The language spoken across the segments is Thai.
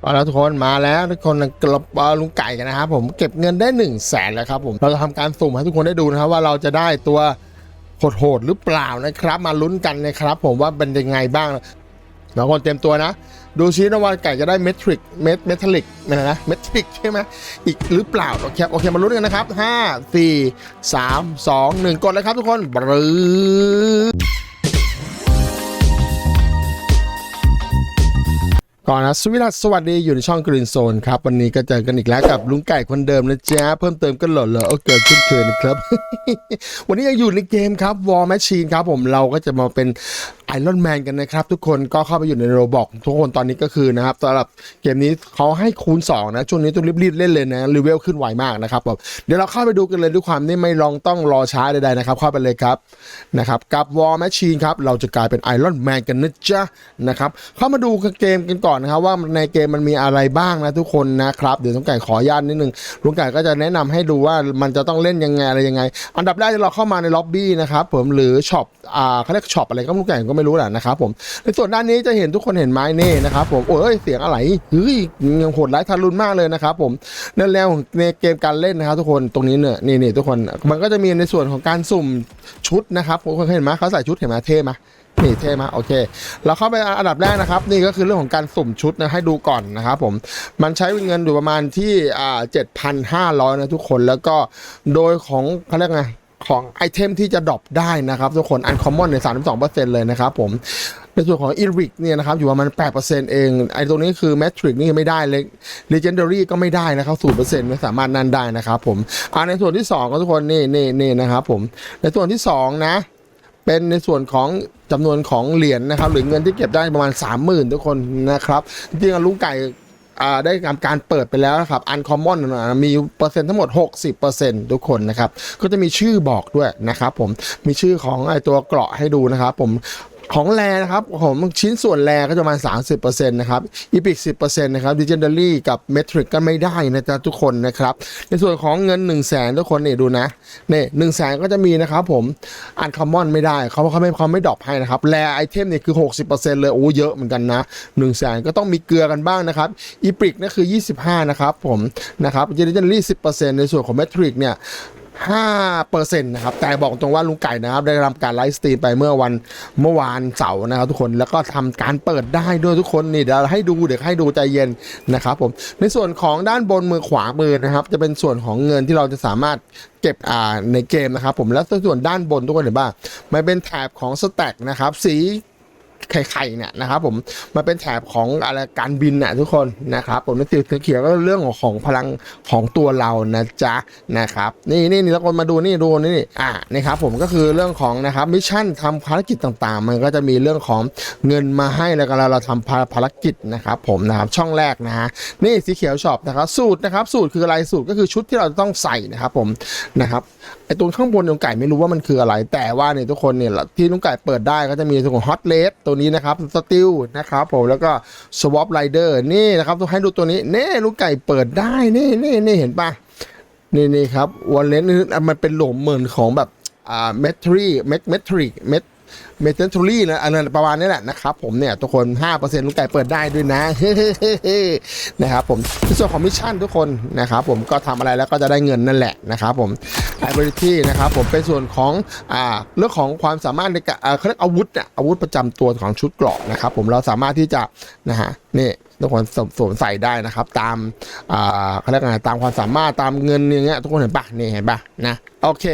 เอาละทุกคนมาแล้วทุกคนกระเป๋าลุงไก่กันนะครับผมเก็บเงินได้1นึ่งแสนแล้วครับผมเราจะทำการสุ่มให้ทุกคนได้ดูนะครับว่าเราจะได้ตัวโหดๆหรือเปล่านะครับ มาลุ้นกันนะครับ ผมว่าเป็นยังไงบ้างเราคนเตรียมตัวนะ ดูชี้นะว่าไก่จะได้เมทริกเมทเมทัลลิกอะนะเมทริกใช่ไหมอีกหรือเปล่าโอเคโอเคมาลุ้นกันนะครับห้าสี่สามสองหนึ่งกดเลยครับทุกคนบรือ ก่อนนะสวิรัตสวัสดีอยู่ในช่องกรีนโซนครับ วันนี้ก็เจอกันอีกแล้วกับลุงไก่คนเดิมนะจ๊ะเพิ่มเติมก็หล่อๆโอเคขึ้นเคยนะครับ วันนี้ยังอยู่ในเกมครับวอลแมชชีนครับผมเราก็จะมาเป็น ไอรอนแมนกันนะครับ ทุกคนก็เข้าไปอยู่ในโรบอกทุกคนตอนนี้ก็คือนะครับสำหรับเกมนี้เขาให้คูณ 2 นะ ช่วงนี้ต้องรีบๆเล่นเลยนะรีเวลขึ้นไวมากนะครับผมเดี๋ยวเราเข้าไปดูกันเลยด้วยความที่ไม่ลองต้องรอช้าใดๆนะครับ เข้าไปเลยครับนะครับกับ War Machine ครับเราจะกลายเป็นไอรอนแมนกันนะจ๊ะนะครับเข้ามาดูเกมกันก่อนนะครับว่าในเกมมันมีอะไรบ้างนะทุกคนนะครับเดี๋ยวลุงไก่ขออนุญาตนิดนึงลุงไก่ก็จะแนะนำให้ดูว่ามันจะต้องเล่นยังไงอะไรยังไง อันดับแรกเราเข้ามาในล็อบบี้นะครับผมหรือช็อปอ่าเขาเรียกช็อปอะไรก็ลุงไก่ก็ไม่รู้แหละนะครับผมในส่วนด้านนี้จะเห็นทุกคนเห็นไหมนี่นะครับผมโอ้ยเสียงอะไรเฮ้ยยังโหดร้ายทารุณมากเลยนะครับผมนั่นแล้วในเกมการเล่นนะครับ ทุกคนตรงนี้เนี่ยนี่นี่ทุกคนมันก็จะมีในส่วนของการสุ่มชุดนะครับทุกคนเห็นไหมเขาใส่ชุดเห็นไหมเท่ไหมนี่เท่มากโอเค เราเข้าไปอันดับแรกนะครับ นี่ก็คือเรื่องของการสุ่มชุดนะให้ดูก่อนนะครับผมมันใช้เงินอยู่ประมาณที่อ่าเจ็ดพันห้าร้อยนะทุกคนแล้วก็โดยของเขาเรียกไง ของไอเทมที่จะดรอปได้นะครับทุกคนอันคอมมอนในสามสองเปอร์เซ็นต์เลยนะครับผมในส่วนของอีริกเนี่ยนะครับอยู่ประมาณแปดเปอร์เซ็นต์เองไอตรงนี้คือแมทริกนี่ไม่ได้เลย Legendary ก็ไม่ได้นะครับศูนเปอร์เซ็นต์ไม่สามารถนั่นได้นะครับผมอ่าในส่วนที่สองก็ทุกคนนี่นี่นี่นะครับผมในส่วนที่สองนะ เป็นในส่วนของจำนวนของเหรียญนะครับหรือเงินที่เก็บได้ประมาณ 30,000 ทุกคนนะครับจริงๆลุงไก่ ได้ทำการเปิดไปแล้วนะครับอันคอมมอนมีเปอร์เซ็นต์ทั้งหมด 60%ทุกคนนะครับ ก็จะมีชื่อบอกด้วยนะครับผมมีชื่อของไอตัวเกราะให้ดูนะครับผม ของแรนะครับผมชิ้นส่วนแรก็จะประมาณ 30%นะครับอีพิก10%นะครับดิจิทัลลี่กับเมทริกก็ไม่ได้นะจ๊ะทุกคนนะครับ ในส่วนของเงิน 1 0 0 0 0แสนทุกคนเนี่ยดูนะเนี่หนึ่งแสนก็จะมีนะครับผมอันคอมมอนไม่ได้เขาเขาไม่เขาไม่ดรอปให้นะครับแรไอเทมเนี่ยคือ 60%เลยโอ้เยอะเหมือนกันนะ1นึ่งแสนก็ต้องมีเกลือกันบ้างนะครับอีพิกนั่นคือ 25นะครับผมนะครับดิจิทัลลี่10%ในส่วนของเมทริกเนี่ย 5เปอร์เซ็นะครับ แต่บอกตรงว่าลุงไก่นะครับ ได้ทำการไลฟ์สตรีมไปเมื่อวันเมื่อวานเสาร์นะครับทุกคน แล้วก็ทำการเปิดได้ด้วยทุกคนนี่เดี๋ยวให้ดูเดี๋ยวให้ดูใจเย็นนะครับผม ในส่วนของด้านบนมือขวามือนะครับ จะเป็นส่วนของเงินที่เราจะสามารถเก็บอ่าในเกมนะครับผม แล้วส่วนด้านบนทุกคนเห็นป่ะมันเป็นแถบของสแต็กนะครับ สี ไข่ๆเนี่ยนะครับผมมันเป็นแถบของอะไรการบินน่ะทุกคนนะครับผมในสีเขียวก็เรื่องของของพลังของตัวเรานะจ๊ะนะครับนี่นี่นี่ทุกคนมาดูนี่ดูนี่อ่านี่ครับผมก็คือเรื่องของนะครับมิชชั่นทำภารกิจต่างๆ มันก็จะมีเรื่องของเงินมาให้แล้วก็เราเราทำภารกิจนะครับผมนะครับช่องแรกนะฮะนี่สีเขียวช็อปนะครับสูตรนะครับสูตรคืออะไรสูตรก็คือชุดที่เราต้องใส่นะครับผมนะครับ ไอตัวข้างบนลุงไก่ไม่รู้ว่ามันคืออะไร แต่ว่าเนี่ยทุกคนเนี่ยที่ลุงไก่เปิดได้ก็จะมีตัวของฮอตเลสตัวนี้นะครับสติลนะครับผมแล้วก็สวอปไรเดอร์นี่นะครับต้องให้ดูตัวนี้นี่ลุงไก่เปิดได้นี่นี่นี่เห็นปะนี่นี่ครับวันเลนมันเป็นโหลมเหมือนของแบบอ่าเมทรีเมทเมทริกเมท เมทัลทูรี่นะอันนั้นประมาณนี้แหละนะครับผมเนี่ยทุกคน5%ลุงไก่เปิดได้ด้วยนะนะครับผมในส่วนของมิชชั่นทุกคนนะครับผมก็ทำอะไรแล้วก็จะได้เงินนั่นแหละนะครับผม ability นะครับผมเป็นส่วนของอ่าเรื่องของความสามารถในการอาเขาเรียกอาวุธอะอาวุธประจำตัวของชุดเกราะนะครับผมเราสามารถที่จะนะฮะนี่ ทุกคนสวมสวมใส่ได้นะครับ ตามอ่าเขาเรียกไงตามความสามารถตามเงินอย่างเงี้ยทุกคนเห็นปะนี่เห็นปะนะโอเค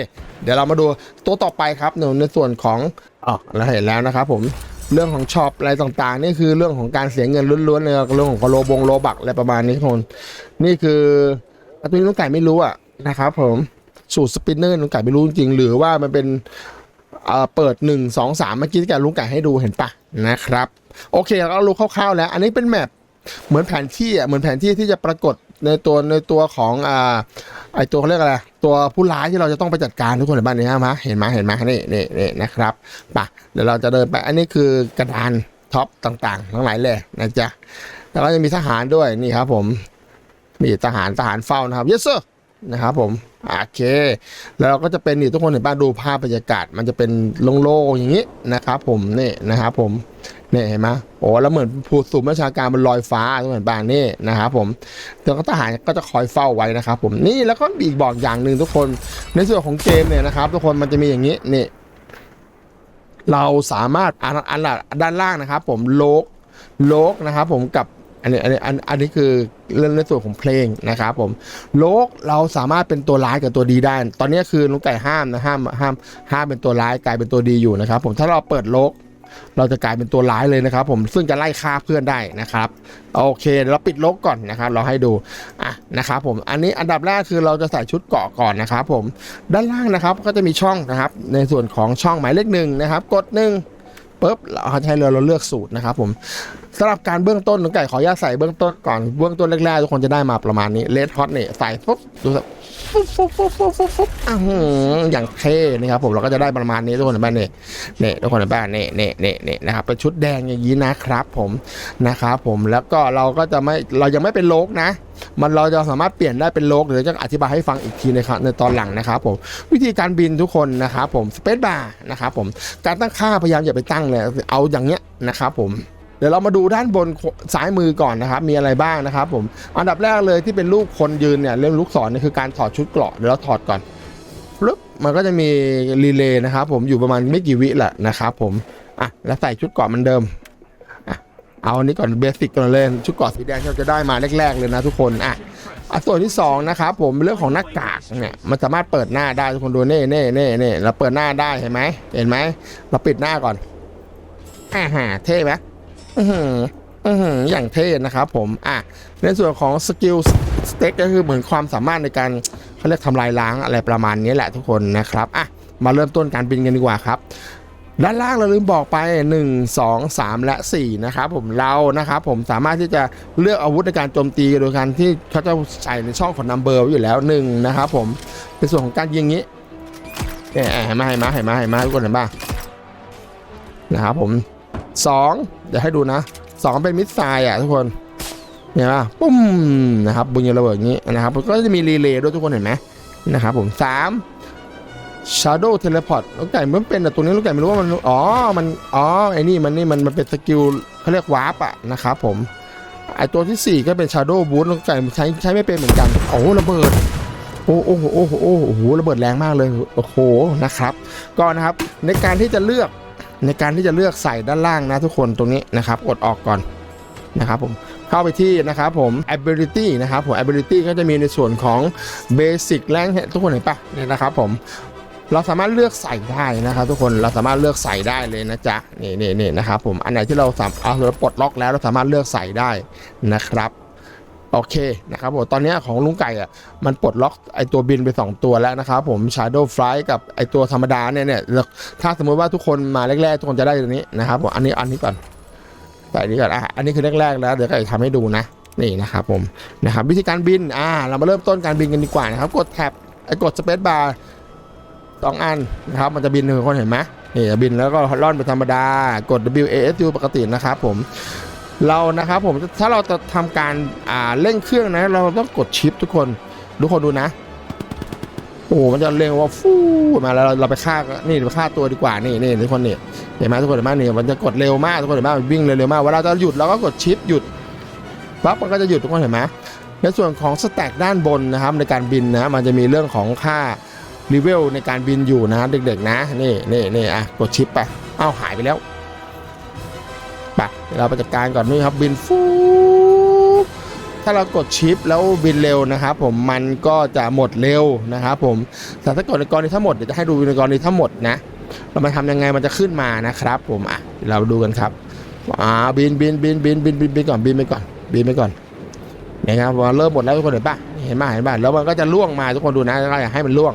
เดี๋ยวเรามาดูตัวต่อไปครับในในส่วนของอ๋อเราเห็นแล้วนะครับผมเรื่องของช็อปอะไรต่างๆ นี่คือเรื่องของการเสียเงินล้วนๆเลยเรื่องของโลบงโลบักอะไรประมาณนี้ทุกคนนี่คืออันนี้ลุงไก่ไม่รู้อะนะครับผมสูตรสปินเนอร์ลุงไก่ไม่รู้จริงหรือว่ามันเป็นเอ่อเปิด 1 2 3 เมื่อกี้ที่แกลุงไก่ให้ดูเห็นปะนะครับ โอเคเรารู้คร่าวๆแล้ว อันนี้เป็นแมป เหมือนแผนที่อะเหมือนแผนที่ที่จะปรากฏในตัวในตัวของอ่าไอตัวเขาเรียกอะไรตัวผู้ร้ายที่เราจะต้องไปจัดการทุกคนในบ้านนี้ฮะเห็นไหมเห็นไหมนี่นี่นี่นะครับปะเดี๋ยวเราจะเดินไปอันนี้คือกระดานท็อปต่างๆทั้งหลายเลยนะจ๊ะแล้วก็จะมีทหารด้วยนี่ครับผมมีทหารทหารเฝ้านะครับ yes sir นะครับผมโอเค แล้วเราก็จะเป็นนี่ทุกคนเห็นบ้านดูภาพบรรยากาศ มันจะเป็นโล่งๆอย่างนี้นะครับผมนี่นะครับผม เนี่ยเห็นไหมโอ้แล้วเหมือนผู้สูบราชาการบนลอยฟ้าเหมือนบานนี่นะครับผมแล้วก็ทหารก็จะคอยเฝ้าไว้นะครับผมนี่แล้วก็อีกบอกอย่างหนึ่งทุกคนในส่วนของเกมเนี่ยนะครับ ทุกคนมันจะมีอย่างนี้นี่เราสามารถอันอันด้านล่างนะครับ ผมโลกโลกนะครับ ผมกับอันนี้อันนี้อันอันนี้คือเรื่องในส่วนของเพลงนะครับผมโลกเราสามารถเป็นตัวร้ายกับตัวดีได้ ตอนนี้คือลุงไก่ห้ามนะห้ามห้ามห้ามเป็นตัวร้ายกลายเป็นตัวดีอยู่นะครับ ผมถ้าเราเปิดโลก เราจะกลายเป็นตัวร้ายเลยนะครับ ผมซึ่งจะไล่ฆ่าเพื่อนได้นะครับโอเคเราปิดลกก่อนนะครับ เราให้ดูอะนะครับผมอันนี้อันดับแรกคือเราจะใส่ชุดเกาะก่อนนะครับผมด้านล่างนะครับก็จะมีช่องนะครับ ในส่วนของช่องหมายเลขหนึ่งนะครับ กดหนึ่งปุ๊บเราใช้เราเราเลือกสูตรนะครับผม สำหรับการเบื้องต้นน้องไก่ขออนุญาตใส่เบื้องต้นก่อนเบื้องต้นแรกๆทุกคนจะได้มาประมาณนี้เลดฮอตเนี่ยใส่ปุ๊บดูสิฟุ๊บฟุ๊บฟุ๊บฟุ๊บฟุ๊บฟุ๊บอย่างเท่นะครับผมเราก็จะได้ประมาณนี้ทุกคนเห็นไหมเนี่ยเนี่ยทุกคนเห็นป่ะเนี่ยเนี่ยเนี่ยเนี่ยนะครับเป็นชุดแดงอย่างนี้นะครับผมนะครับผมแล้วก็เราก็จะไม่เรายังไม่เป็นโลกนะ มันเราจะสามารถเปลี่ยนได้เป็นโลกเดี๋ยวจะอธิบายให้ฟังอีกทีนะครับในตอนหลังนะครับผมวิธีการบินทุกคนนะครับผมสเปซบาร์นะครับผมการตั้งค่าพยายามอย่าไปตั้งเลยเอาอย่างเงี้ยนะครับผม ดี๋ยวเรามาดูด้านบนซ้ายมือก่อนนะครับ มีอะไรบ้างนะครับผม อันดับแรกเลยที่เป็นรูปคนยืนเนี่ยเรื่องลูกศรเนี่ยคือการถอดชุดเกราะเดี๋ยวเราถอดก่อนปึ๊บมันก็จะมีรีเลย์นะครับผมอยู่ประมาณไม่กี่วิแหละนะครับผมอะแล้วใส่ชุดเกราะเหมันเดิมอะเอาอันนี้ก่อนเบสิกก่อนเลยชุดเกราะสีแดงที่เราจะได้มาแรกๆเลยนะทุกคนอะอะส่วนที่สองนะครับผมเรื่องของหน้ากากเนี่ยมันสามารถเปิดหน้าได้ทุกคนดูเน่เน่เน่เน่เราเปิดหน้าได้เห็นไหมเห็นไหมเราปิดหน้าก่อนอ่าฮะเท่ไหม อือหืออือหืออย่างเท่นะครับผมอะในส่วนของสกิลสเต็กก็คือเหมือนความสามารถในการเขาเรียกทำลายล้างอะไรประมาณนี้แหละทุกคนนะครับอะมาเริ่มต้นการบินกันดีกว่าครับด้านล่างเราลืมบอกไป 1 2 3 และ 4 นะครับผมเรานะครับผมสามารถที่จะเลือกอาวุธในการโจมตีโดยการที่เขาจะใส่ในช่องของนัมเบอร์ไว้อยู่แล้ว1นะครับผมในส่วนของการยิงนี้เนี่ยเห็นไหมเห็นไหมเห็นไหมเห็นไหมทุกคนเห็นป่ะนะครับผม 2 เดี๋ยวให้ดูนะ 2 เป็นมิสไซล์อะทุกคนเห็นป่ะปุ้มนะครับบุญยระเบิดอย่างนี้นะครับก็จะมีรีเลย์ด้วยทุกคนเห็นไหมนะครับผมสาม Shadow Teleport ลูกไก่มันเป็นแต่ตัวนี้ลูกไก่ไม่รู้ว่ามันอ๋อมันอ๋อไอ้นี่มันนี่มันมันเป็นสกิลเขาเรียกวาร์ปอะนะครับผมไอตัวที่ 4 ก็เป็น Shadow Boost ลูกไก่ใช้ใช้ไม่เป็นเหมือนกันโอ้ระเบิดโอ้โอ้โหโอ้โหโอ้โหระเบิดแรงมากเลยโอ้โหนะครับ ก็นะครับในการที่จะเลือก ในการที่จะเลือกใส่ด้านล่างนะทุกคนตรงนี้นะครับกดออกก่อนนะครับผมเข้าไปที่นะครับผม ability นะครับผม ability ก็จะมีในส่วนของ basic rank เนี่ยทุกคนเห็นปะเนี่ยนะครับผมเราสามารถเลือกใส่ได้นะครับทุกคนเราสามารถเลือกใส่ได้เลยนะจ๊ะนี่นี่นี่นะครับผมอันไหนที่เราสามารถเราปลดล็อกแล้วเราสามารถเลือกใส่ได้นะครับ โอเคนะครับผมตอนนี้ของลุงไก่อะมันปลดล็อกไอตัวบินไป 2 ตัวแล้วนะครับผม Shadow Fly กับไอตัวธรรมดาเนี่ยเนี่ยถ้าสมมติว่าทุกคนมาแรกๆ ทุกคนจะได้ตัวนี้นะครับผมอันนี้อันนี้ก่อนใส่นี้ก่อนอะอันนี้คือแรกๆแล้วเดี๋ยวก็จะทำให้ดูนะนี่นะครับผมนะครับวิธีการบินอ่าเรามาเริ่มต้นการบินกันดีกว่านะครับ กดแท็บไอ้กดสเปซบาร์สองอันนะครับมันจะบินหนึ่งคนเห็นไหมนี่จะบินแล้วก็ล่อนไปธรรมดากด W A S U ปกตินะครับผม เรานะครับผมถ้าเราจะทำการอ่าเร่งเครื่องนะ เราต้องกดชิปทุกคนทุกคนดูนะโอ้มันจะเร่งว่าฟูมาแล้วเราเราไปฆ่านี่ไปฆ่าตัวดีกว่านี่นี่ทุกคนนี่เห็นไหมทุกคนเห็นไหมนี่มันจะกดเร็วมากทุกคนเห็นไหมวิ่งเร็วๆมากเวลาจะหยุดเราก็กดชิปหยุดปั๊บมันก็จะหยุดทุกคนเห็นไหมในส่วนของสแต็กด้านบนนะครับในการบินนะมันจะมีเรื่องของค่ารีเวลในการบินอยู่นะเด็กๆนะนี่นี่นี่อะกดชิปไปเอ้าหายไปแล้ว ปเดี๋ยวเราไปจัดการก่อนนี่ครับบินฟูถ้าเรากดชิปแล้วบินเร็วนะครับผมมันก็จะหมดเร็วนะครับผมแต่ถ้ากดในกรณีทั้งหมดเดี๋ยวจะให้ดูในกรณีทั้งหมดนะเรามาทำยังไงมันจะขึ้นมานะครับ ผมอะเราดูกันครับอ่าบินบินบินบินบินบินบินก่อนบินไปก่อนบินไปก่อนเนี่ยครับเริ่มหมดแล้วทุกคนเห็นปะเห็นปะเห็นปะแล้วมันก็จะล่วงมาทุกคนดูนะเราอยากให้มันล่วง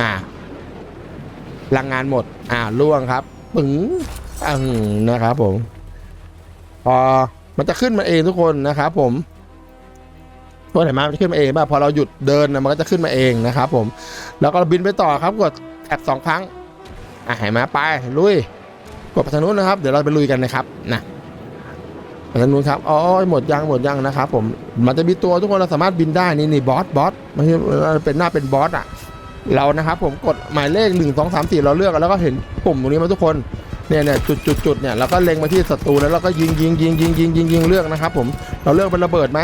อ่าพ ลังงานหมด อ่าล่วงครับปึ๋งอังนะครับผม พอมันจะขึ้นมาเองทุกคนนะครับผมพอเห็นไหมมันจะขึ้นมาเองป่ะพอเราหยุดเดินนะมันก็จะขึ้นมาเองนะครับผม แล้วก็บินไปต่อครับกดแท็บสองครั้งอะห็นไหมไปลุยกดไปทางนู้นนะครับ เดี๋ยวเราไปลุยกันนะครับนะไปทางนู้นครับอ๋อหมดยังหมดยังนะครับ ผมมันจะมีตัวทุกคนเราสามารถบินได้นี่นี่บอสบอสมันเป็นหน้าเป็นบอสอะ เรานะครับผมกดหมายเลขหนึ่งสองสามสี่เราเลือกแล้วก็เห็นปุ่มตรงนี้มาทุกคนเนี่ยเนี่ยจุดจุดจุดเนี่ยเราก็เล็งมาที่ศัตรูแล้วเราก็ยิงยิงยิงยิงยิงยิงยิงเลือกนะครับผมเราเลือกเป็นระเบิดไหม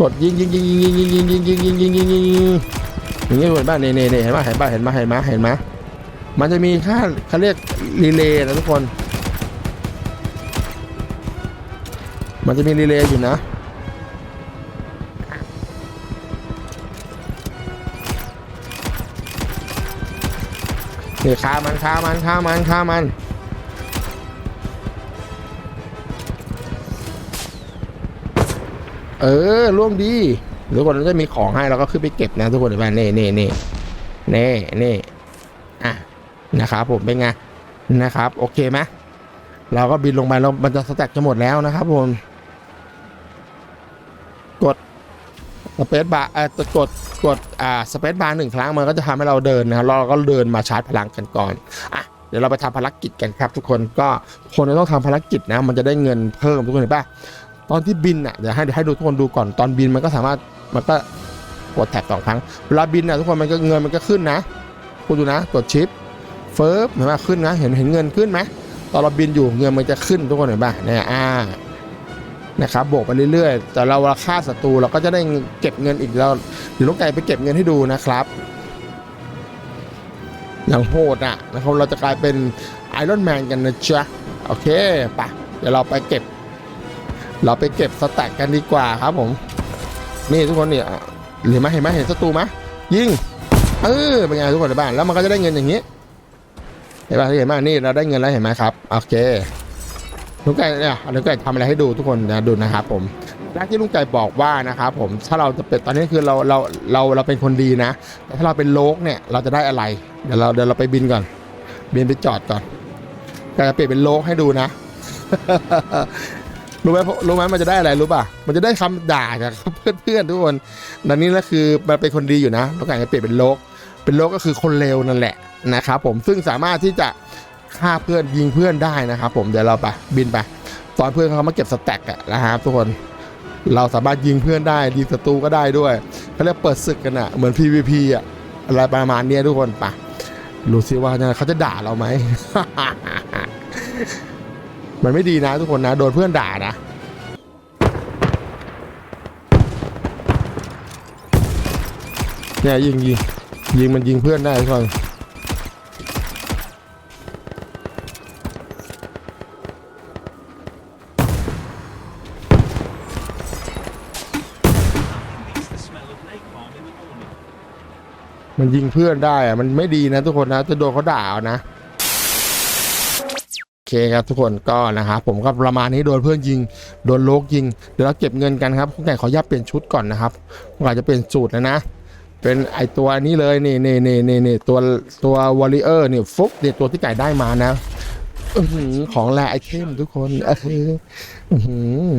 กดยิงยิงยิงยิงยิงยิงยิงยิงยิงยิงยิงยิงยิงอย่างนี้เห็นป่ะเนี่ยเนี่ยเนี่ยเห็นป่ะเห็นป่ะเห็นป่ะเห็นป่ะเห็นป่ะมันจะมีค่าเขาเรียกรีเลย์นะทุกคน มันจะมีรีเลย์อยู่นะ นี่ฆ่ามันฆ่ามันฆ่ามันฆ่ามันเออล่วงดีทุกคนจะมีของให้เราก็ขึ้นไปเก็บนะทุกคนเห็นไหมเน่เน่เน่เน่เน่อะนะครับผมเป็นไงนะครับ โอเคไหมเราก็บินลงไปแล้วมันจะสแต็กจะหมดแล้วนะครับผมกด สเปซบาร์เอ่อกดกดอ่าสเปซบาร์หนึ่งครั้งมันก็จะทำให้เราเดินนะครับเราก็เดินมาชาร์จพลังกันก่อนอะเดี๋ยวเราไปทำภารกิจกันครับ ทุกคนก็คนจะต้องทำภารกิจนะ มันจะได้เงินเพิ่มทุกคนเห็นปะตอนที่บินอะเดี๋ยวให้เดี๋ยวให้ดูทุกคนดูก่อนตอนบินมันก็สามารถมันก็กดแท็บสองครั้งเวลาบินอะทุกคนมันก็เงินมันก็ขึ้นนะคุณดูนะกดชิปเฟิร์บเห็นไหมขึ้นนะเห็นเห็นเงินขึ้นไหมตอนเราบินอยู่เงินมันจะขึ้นทุกคนเห็นปะเนี่ยอ่า นะครับบวกไปเรื่อยๆ แต่เราฆ่าศัตรูเราก็จะได้เก็บเงินอีกแล้วเดี๋ยวลูกไก่ไปเก็บเงินให้ดูนะครับ อย่างโหดอะนะครับเราจะกลายเป็นไอรอนแมนกันนะจ๊ะโอเคปะเดี๋ยวเราไปเก็บ เราไปเก็บสแต็กกันดีกว่าครับผม นี่ทุกคนเนี่ยเห็นไหมเห็นไหมเห็นศัตรูไหมยิงเออเป็นไงทุกคนในบ้านแล้วมันก็จะได้เงินอย่างนี้เห็นไหมเห็นไหมนี่เราได้เงินแล้วเห็นไหมครับโอเค ลุงไก่เนี่ยลุงไก่ทำอะไรให้ดูทุกคนนะดูนะครับผมแรกที่ลุงไก่บอกว่านะครับผมถ้าเราจะเป็นตอนนี้คือเราเราเราเราเป็นคนดีนะแต่ถ้าเราเป็นโลกเนี่ยเราจะได้อะไร เดี๋ยวเราเดี๋ยวเราไปบินก่อน บินไปจอดก่อนไก่จะเปลี่ยนเป็นโลกให้ดูนะรู้ไหมรู้ไหมมันจะได้อะไรรู้ป่ะ มันจะได้คำด่าจากเพื่อนๆทุกคนดังนี้แล้วคือมันเป็นคนดีอยู่นะลุงไก่จะเปลี่ยนเป็นโลกเป็นโลกก็คือคนเลวนั่นแหละนะครับผมซึ่งสามารถที่จะ ฆ่าเพื่อนยิงเพื่อนได้นะครับผมเดี๋ยวเราไปบินไป ตอนเพื่อนเขามาเก็บสแต็กอะนะครับทุกคนเราสามารถยิงเพื่อนได้ยิงศัตรูก็ได้ด้วยเขาเรียกเปิดศึกกันอะเหมือน PVP อะอะไรประมาณนี้ทุกคนไปรู้สิว่าเขาจะด่าเราไหม มันไม่ดีนะทุกคนนะ โดนเพื่อนด่านะเนี่ยยิงยิงยิงมันยิงเพื่อนได้ทุกคน มันยิงเพื่อนได้อะมันไม่ดีนะทุกคนนะจะโดนเขาด่าเอานะโอเคครับทุกคนก็นะครับผมก็ประมาณนี้โดนเพื่อนยิงโดนโลกยิงเดี๋ยวเราเก็บเงินกันครับคุณไก่ขออนุญาเปลี่ยนชุดก่อนนะครับผมอาจจะเปลี่ยนสูตรนะนะ เป็นไอตัวนี้เลยนี่นี่นี่นี่นี่ตัวตัววอลเลเยอร์นี่ฟุกเดี๋ยตัวที่ไก่ได้มานะ อื้อของแลไอเทมทุกคนเอออื้ออ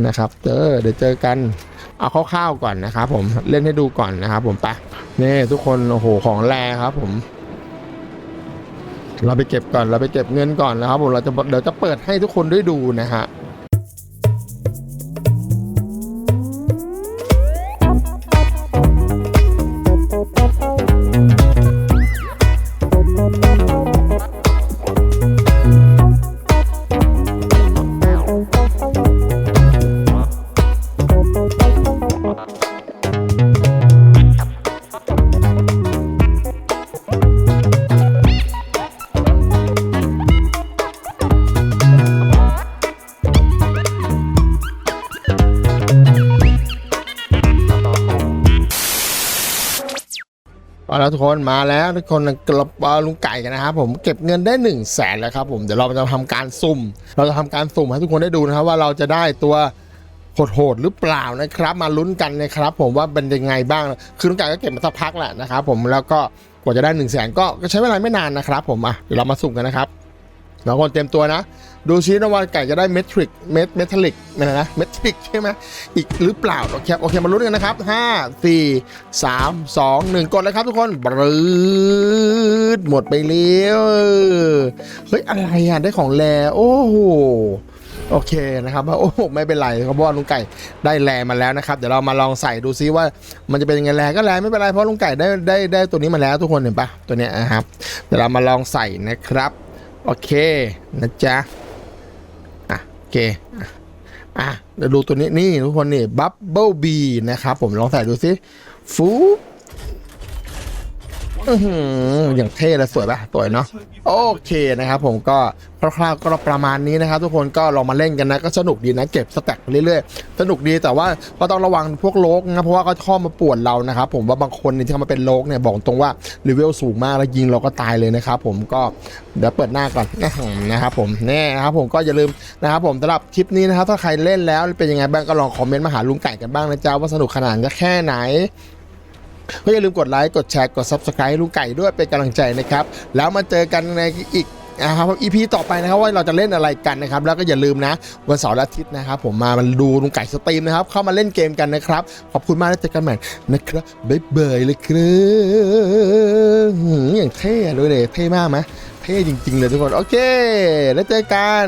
นะครับเจอเดี๋ยวเจอกัน เอาคร่าวๆก่อนนะครับผมเล่นให้ดูก่อนนะครับผมไปนี่ทุกคนโอ้โหของแรครับ ผม เราไปเก็บก่อนเราไปเก็บเงินก่อนนะครับผมเราจะเดี๋ยวจะเปิดให้ทุกคนได้ดูนะฮะ แล้วทุกคนมาแล้วทุกคนกระเป๋าลุงไก่กันนะครับผมเก็บเงินได้1นึ่งแสนแล้วครับผมเดี๋ยวเราจะทำการสุ่ม เราจะทำการสุ่มให้ทุกคนได้ดูนะครับว่าเราจะได้ตัวโหดๆหรือเปล่านะครับ มาลุ้นกันนะครับ ผมว่าเป็นยังไงบ้างคือลุงไก่ก็เก็บมาสักพักแหละนะครับผมแล้วก็กว่าจะได้1นึ่งแสนก็ใช้เวลาไม่นานนะครับ ผมอะเดี๋ยวเรามาสุ่มกันนะครับเราคนเตรียมตัวนะ ดูชี้นะว่าไก่จะได้เมทริกเมทเมทัลลิกอะนะเมทริกใช่ไหมอีกหรือเปล่าโอเคโอเคมาลุ้นกันนะครับห้าสี่สามสองหนึ่งกดเลยครับทุกคนบรืดหมดไปแล้วเฮ้ย อะไรอะ ได้ของแลโอ้โหโอเคนะครับโอ้โหไม่เป็นไรเพราะว่าลุงไก่ได้แลมาแล้วนะครับ เดี๋ยวเรามาลองใส่ดูซิว่า มันจะเป็นยังไงแลก็แลไม่เป็นไรเพราะลุงไก่ได้ได้ได้ตัวนี้มาแล้วทุกคนเห็นปะตัวเนี้ยนะครับเดี๋ยวเรามาลองใส่นะครับ โอเคนะจ๊ะ อะโอเคอะอะเดี๋ยวดูตัวนี้นี่ทุกคนนี่บับเบิลบีนะครับผมลองใส่ดูซิฟู อหืออย่างเท่และสวยปะสวยเนาะโอเคนะครับผมก็คร่าวๆก็ประมาณนี้นะครับ ทุกคนก็ลองมาเล่นกันนะก็สนุกดีนะเก็บสแต็กไปเรื่อยๆ สนุกดีแต่ว่าก็ต้องระวังพวกโลกนะเพราะว่าก็ชอมาปวนเรานะครับผมว่าบางคนที่เขามาเป็นโลกเนี่ยบอกตรงว่าเลเวลสูงมากแล้วยิงเราก็ตายเลยนะครับผมก็เดี๋ยวเปิดหน้าก่อนนะครับผมแน่นะครับผมก็อย่าลืมนะครับผมสำหรับคลิปนี้นะครับถ้าใครเล่นแล้วเป็นยังไงบ้างก็ลองคอมเมนต์มาหาลุงไก่กันบ้างนะจ๊ะว่าสนุกขนาดก็แค่ไหน ก็อย่าลืมกดไลค์กดแชร์กด Subscribe ให้ลูกไก่ด้วยเป็นกำลังใจนะครับ แล้วมาเจอกันในอีกนะครับ EP ต่อไปนะครับว่าเราจะเล่นอะไรกันนะครับ แล้วก็อย่าลืมนะ วันเสาร์และอาทิตย์นะครับ ผมมามันดูลุงไก่สตรีมนะครับ เข้ามาเล่นเกมกันนะครับ ขอบคุณมากแล้วเจอกันใหม่นะครับบ๊ายบายเลยครับอย่างเท่เลยเลยเท่มากไหมเท่จริง ๆ เลยทุกคน โอเค แล้วเจอกัน